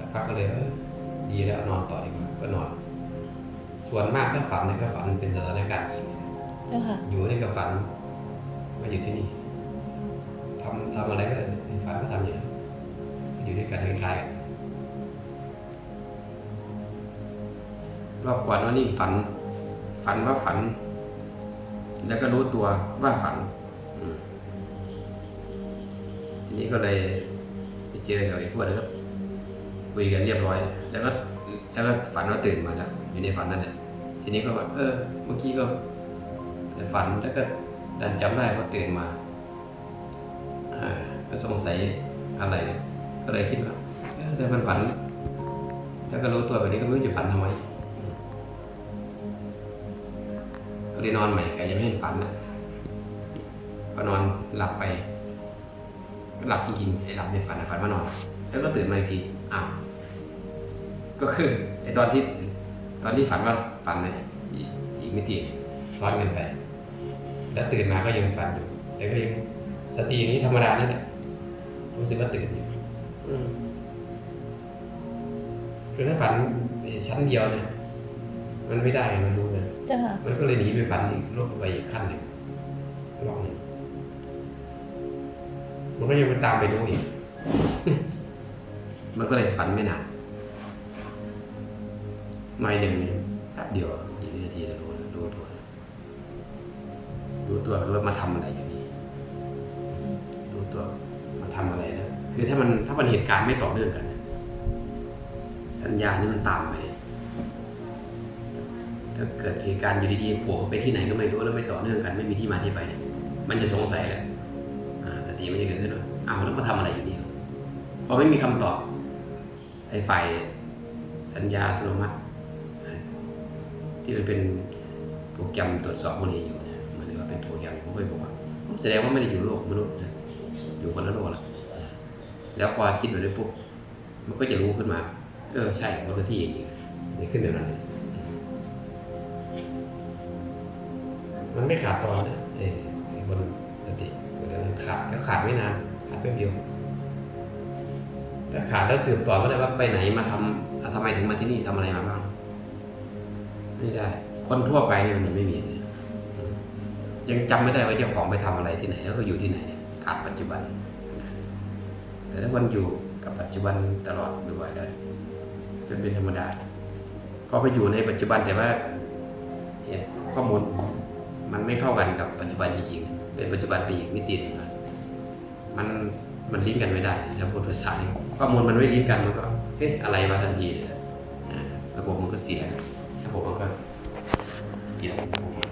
สักพักก็เลยเออดีแล้วนอนต่อดีกว่าก็นอน ส่วนมากถ้าฝันเนี่ยก็ฝันเป็นสถานการณ์จริงเจ้าค่ะอยู่นี่ก็ฝันมาอยู่ที่นี่ทำทำอะไรก็ฝันก็ทำอย่างนั้นอยู่ด้วยกันคล้ายๆกันรอบก่อนว่านี่ฝัน ฝันว่าฝัน แล้วก็รู้ตัวว่าฝันอืมทีนี้ก็เลยไปเจอกับไอ้พวกนั้นก็ คุยกันเรียบร้อย แล้วก็แล้วก็ฝันว่าตื่นมาแล้วอยู่ในฝันนั่นแหละทีนี้ก็แบบเออ เมื่อกี้ก็แต่ฝันแล้วก็ดันจำได้ว่าตื่นมาอ่าก็สงสัยอะไร ก็เลยคิดว่าเอ๊ะแต่มันฝัน แล้วก็รู้ตัวแบบนี้ก็ไม่รู้จะฝันทำไมก็เลยนอนใหม่ก็ยังไม่เห็นฝันนะพอนอนหลับไป ก็หลับจริงๆไอ้หลับในฝันฝันว่านอน แล้วก็ตื่นมาอีกที อ้าวก็คือไอ้ตอนที่ตอนที่ฝันว่าฝันเนี่ยอีกอีกมิติซ้อนกันไป แล้วตื่นมาก็ยังฝันอยู่แต่ก็ยังสติอย่างนี้ธรรมดานี่แหละรู้สึกว่าตื่นอยู่อืมคือถ้าฝันชั้นเดียวเนี่ยมันไม่ได้มันรู้เลยเจ้าค่ะมันก็เลยหนีไปฝันอีกลดไปอีกขั้นหนึ่งลองหนึ่งมันก็ยังไปตามไปดูอีก มันก็เลยฝันไม่นานหน่อยหนึ่งแป๊บเดียวอีกนาทีจะรู้แล้วรู้ตัวแล้วรู้ตัวว่ามาทำอะไรอยู่นี่รู้ตัวมาทำอะไรนะคือถ้ามันถ้ามันเหตุการณ์ไม่ต่อเนื่องกันสัญญาณนี่มันตามไปถ้าเกิดเหตุการณ์อยู่ดีๆโผล่ไปที่ไหนก็ไม่รู้แล้วไม่ต่อเนื่องกันไม่มีที่มาที่ไปเนี่ยมันจะสงสัยแหละอ่าสติมันจะเกิดขึ้นว่าอ้าวแล้วมาทำอะไรอยู่นี่พอไม่มีคำตอบ ไอ้ฝ่ายสัญญาอัตโนมัติ ที่มันเป็นโปรแกรมตรวจสอบพวกนี้อยู่เนี่ยมันเรียกว่าเป็นโปรแกรมผมเคยบอกว่าแสดงว่าไม่ได้อยู่โลกมนุษย์นะอยู่คนละโลกละแล้วพอคิดแบบนี้ปุ๊บมันก็จะรู้ขึ้นมา เออใช่คนละที่จริงๆนี่ขึ้นแบบนั้นเลยมันไม่ขาดตอนนะเออไอ้คนสติเดี๋ยวขาดก็ขาดไม่นานขาดแป๊บเดียว แต่ขาดแล้วสืบต่อไม่ได้ว่าไปไหนมาทำอะทำไมถึงมาที่นี่ทำอะไรมาบ้างไม่ได้ คนทั่วไปเนี่ยมันยังไม่มีเลยยังจำไม่ได้ว่าเจ้าของไปทำอะไรที่ไหน แล้วก็อยู่ที่ไหนขาดปัจจุบัน แต่ถ้าคนอยู่กับปัจจุบันตลอดบ่อยๆได้จนเป็นธรรมดาพอไปอยู่ในปัจจุบันแต่ว่าข้อมูลมันไม่เข้ากันกับปัจจุบันจริงๆ เป็นปัจจุบันไปอีกมิติหนึ่งนะ มันมันลิงก์กันไม่ได้ถ้าพูดภาษาเนี่ยข้อมูลมันไม่ลิงก์กันมันก็เอ๊ะอะไรมาทันทีอ่าระบบมันก็เสียระบบมันก็เสียระบบมัน